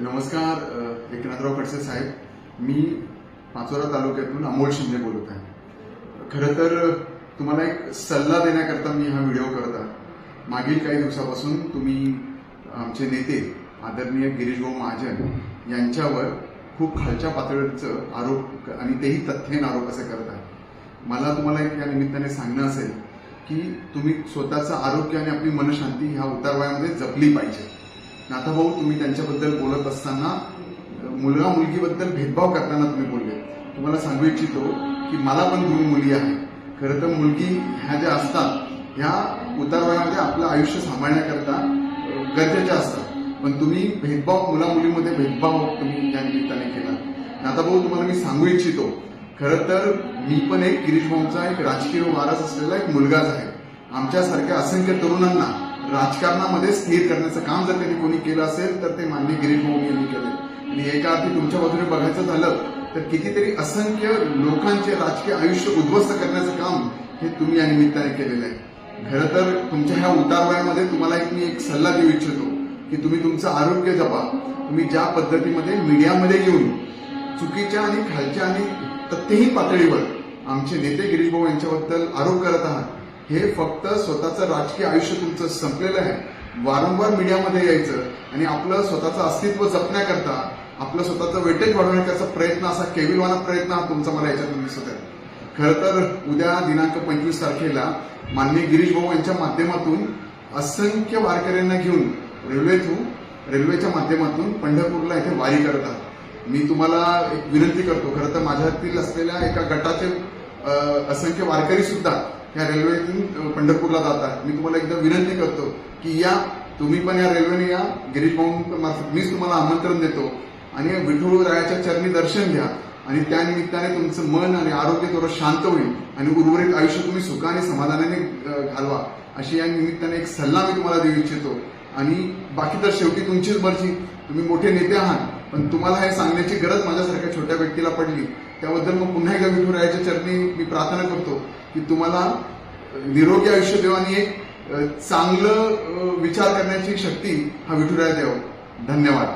नमस्कार एकनाथराव खडसे साहेब. मी पाचोरा तालुक्यातून अमोल शिंदे बोलत आहे. खरं तर तुम्हाला एक सल्ला देण्याकरता मी हा व्हिडिओ करत आहे. मागील काही दिवसापासून तुम्ही आमचे नेते आदरणीय गिरीश भाऊ महाजन यांच्यावर खूप खालच्या पातळीचं आरोप आणि तेही तथ्यहीन आरोप असे करत आहे मला तुम्हाला एक या निमित्ताने सांगणं असेल की तुम्ही स्वतःचं आरोग्य आणि आपली मनशांती ह्या उतारवायामध्ये जपली पाहिजे. नाथाभाऊ तुम्ही त्यांच्याबद्दल बोलत असताना मुलगा मुलगीबद्दल भेदभाव करताना तुम्ही बोलले. तुम्हाला सांगू इच्छितो की मला पण दोन मुली आहे खरं तर मुलगी ह्या ज्या असतात ह्या उतारवयामध्ये आपलं आयुष्य सांभाळण्याकरता गरजेच्या असतात. पण तुम्ही भेदभाव मुला मुलीमध्ये भेदभाव तुम्ही त्या निमित्ताने केला नाथाभाऊ तुम्हाला मी सांगू इच्छितो खरं तर मी पण एक गिरीश भाऊंचा एक राजकीय वारस असलेला एक मुलगाच आहे. आमच्यासारख्या असंख्य तरुणांना राजकारणामध्ये स्थिर करण्याचं काम जर कधी कोणी केलं असेल तर ते माननीय गिरीश भाऊ यांनी केलं. आणि एका अर्थी तुमच्या बाजूने बघायचं झालं तर कितीतरी असंख्य लोकांचे राजकीय आयुष्य उद्ध्वस्त करण्याचं काम हे तुम्ही या निमित्ताने केलेलं आहे. खरं तर तुमच्या ह्या उतारवयामध्ये तुम्हाला एक मी एक सल्ला देऊ इच्छितो की तुम्ही तुमचं आरोग्य जपा. तुम्ही ज्या पद्धतीमध्ये मीडियामध्ये येऊन चुकीच्या आणि खालच्या आणि तथ्यहीन पातळीवर आमचे नेते गिरीश भाऊ यांच्याबद्दल आरोप करत आहात हे फक्त स्वतःचं राजकीय आयुष्य तुमचं संपलेलं आहे. वारंवार मीडियामध्ये यायचं आणि आपलं स्वतःचं अस्तित्व जपण्याकरता आपलं स्वतःचं वेटेज वाढवण्याचा प्रयत्न असा केविलवाना प्रयत्न हा तुमचा मला याच्यातून दिसत आहे. खरं तर उद्या दिनांक पंचवीस तारखेला माननीय गिरीश भाऊ यांच्या माध्यमातून असंख्य वारकऱ्यांना घेऊन रेल्वे थ्रू रेल्वेच्या माध्यमातून पंढरपूरला इथे वारी करत आहात मी तुम्हाला एक विनंती करतो खरं तर माझ्यातील असलेल्या एका गटाचे असंख्य वारकरी सुद्धा या रेल्वेतून पंढरपूरला पंढरपूरला जातात मी तुम्हाला एकदा विनंती करतो की या तुम्ही पण या रेल्वेने या. गिरीश मार्फत मीच तुम्हाला आमंत्रण देतो. आणि विठुळ रायाच्या चरणी दर्शन घ्या. आणि त्या निमित्ताने तुमचं मन आणि आरोग्य थोडं शांत होईल. आणि उर्वरित आयुष्य तुम्ही सुखाने समाधानाने घालवा. अशी या निमित्ताने एक सल्ला मी तुम्हाला देऊ इच्छितो. आणि बाकी तर शेवटी तुमचीच मर्जी. तुम्ही मोठे नेते आहात. पण तुम्हाला हे सांगण्याची गरज माझ्यासारख्या छोट्या व्यक्तीला पडली त्याबद्दल मग पुन्हा एकदा विठुरायाच्या चरणी मी प्रार्थना करतो की तुम्हाला निरोगी आयुष्य देवा आणि एक चांगलं विचार करण्याची शक्ती हा विठुराया देव. धन्यवाद.